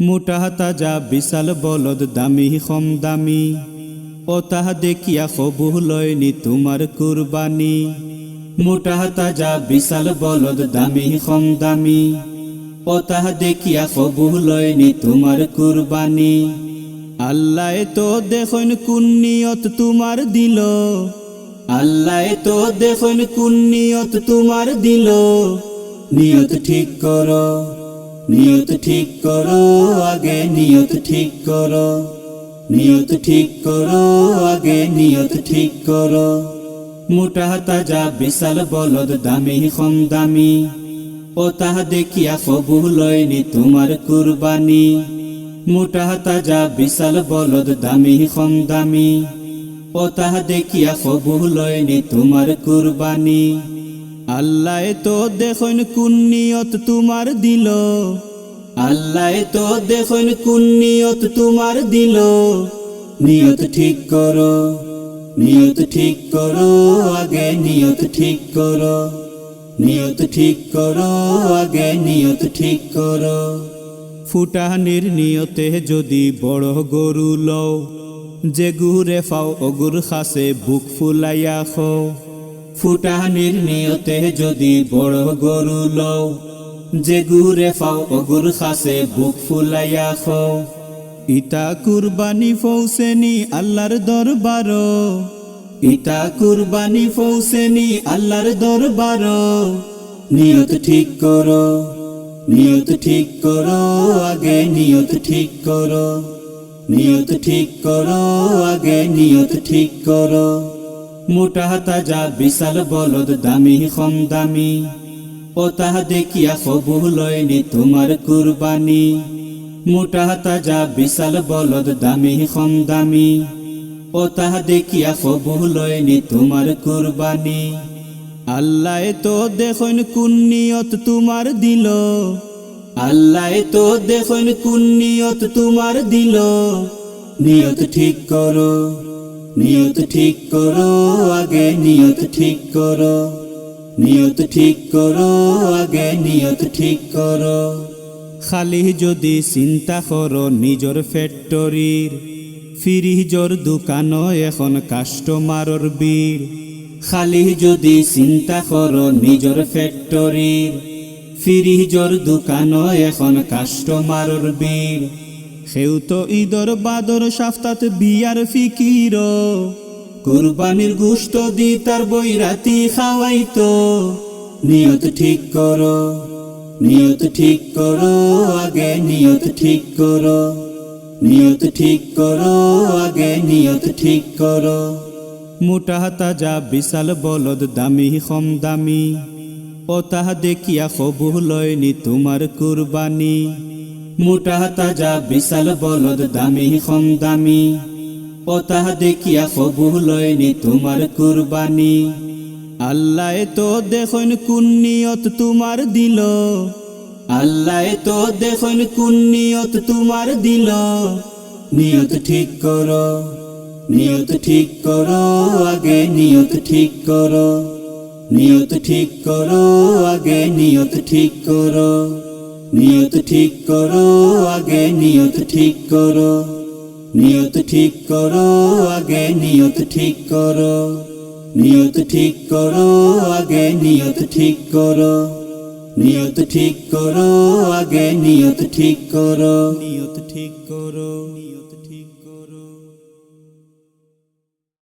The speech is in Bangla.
মোটা তাজা বিশাল বলদ, দামি কম দামি। ও তাহা দেখিয়া কবু লয়নি তোমার কুরবানি। মোটা তাজা বিশাল বলদ, দামি কম দামি। ও তাহা দেখিয়া কবু লয়নি তোমার কুরবানি। আল্লাহ তো দেখুন কোন নিয়ত তোমার দিল। আল্লাহ তো দেখুন কোন নিয়ত তোমার দিল। নিয়ত ঠিক করো। নিয়ত ঠিক করো আগে, নিয়ত ঠিক করো। নিয়ত ঠিক করো আগে, নিয়ত ঠিক করো। মোটা তাজা বিশাল বলদ দামি, কম দামি। ও তাহা দেখিয়া কবু লয়নি তোমার কুরবানি। মোটা তাজা বিশাল বলদ দামি, কম দামি। ও তাহা দেখিয়া কবু লয়নি তোমার কুরবানি। আল্লাহ তো দেখুন কোন নিয়ত তোমার দিল। আল্লাহ তো দেখুন কোন নিয়ত তোমার দিল। নিয়ত ঠিক করো, নিয়ত ঠিক করো, আগে নিয়ত ঠিক করো। নিয়ত ঠিক করো, আগে নিয়ত ঠিক করো। ফুটানির নিয়তে যদি বড় গরু লও, যে গুরে ফাও অগুর খাসে বুক ফুলাইয়া খো ফুটানির নিয়তে যদি বড় গরু লও, যে গুরে ফাও অগুর খাসে বুক ফুলাইয়া খো ইটা কুরবানি ফৌসেনি আল্লাহর দরবার ইটা কুরবানি ফৌসেনি আল্লাহর দরবার নিয়ত ঠিক করো, নিয়ত ঠিক করো, আগে নিয়ত ঠিক করো। নিয়ত ঠিক করো, আগে নিয়ত ঠিক করো। মোটা তাজা বিশাল বলদ, দামি কম দামি। ও তাহা দেখিয়া কবু লয়নি তোমার কুরবানি। মোটা তাজা বিশাল বলদ, দামি কম দামি। ও তাহা দেখিয়া কবু লয়নি তোমার কুরবানি। আল্লাহ তো দেখুন কোন নিয়ত তোমার দিল। আল্লাহ তো দেখুন কোন নিয়ত তোমার দিল। নিয়ত ঠিক করো। নিয়ত ঠিক করো আগে, নিয়ত ঠিক করো। নিয়ত ঠিক করো আগে, নিয়ত ঠিক করো। খালি যদি চিন্তা করো নিজর ফ্যাক্টরির ফ্রিজর দোকান এখন কাস্টমারর বীর খালি যদি চিন্তা করো নিজর ফ্যাক্টরির ফ্রিজর দোকান এখন কাস্টমারর বীর সেও তো ঈদর বাদর সাফতাত বিয়ার ফিকির। কুরবানির গুস্ত দি তার বই রাতি খাওয়াইতো। নিয়ত ঠিক করো, নিয়ত ঠিক করো, আগে নিয়ত ঠিক করো। নিয়ত ঠিক করো, আগে নিয়ত ঠিক করো। মোটা তাজা বিশাল বলদ দামি, কম দামি। ও তাহা দেখিয়া কবু লয়নি তোমার কুরবানি। মোটা তাজা বিশাল বলদ, দামি কম দামি। তাহা দেখিয়া কবু লয়নি তোমার কুরবানি। আল্লাহ তো দেখুন কোন নিয়ত তোমার দিল। আল্লাহ তো দেখুন কোন নিয়ত তোমার দিল। নিয়ত ঠিক করো, নিয়ত ঠিক করো, আগে নিয়ত ঠিক করো। নিয়ত ঠিক করো, আগে নিয়ত ঠিক করো। নিয়ত ঠিক করো আগে নিয়ত ঠিক করো নিয়ত ঠিক করো আগে নিয়ত ঠিক করো নিয়ত ঠিক করো আগে নিয়ত ঠিক করো নিয়ত ঠিক করো আগে নিয়ত ঠিক করো নিয়ত ঠিক করো নিয়ত ঠিক করো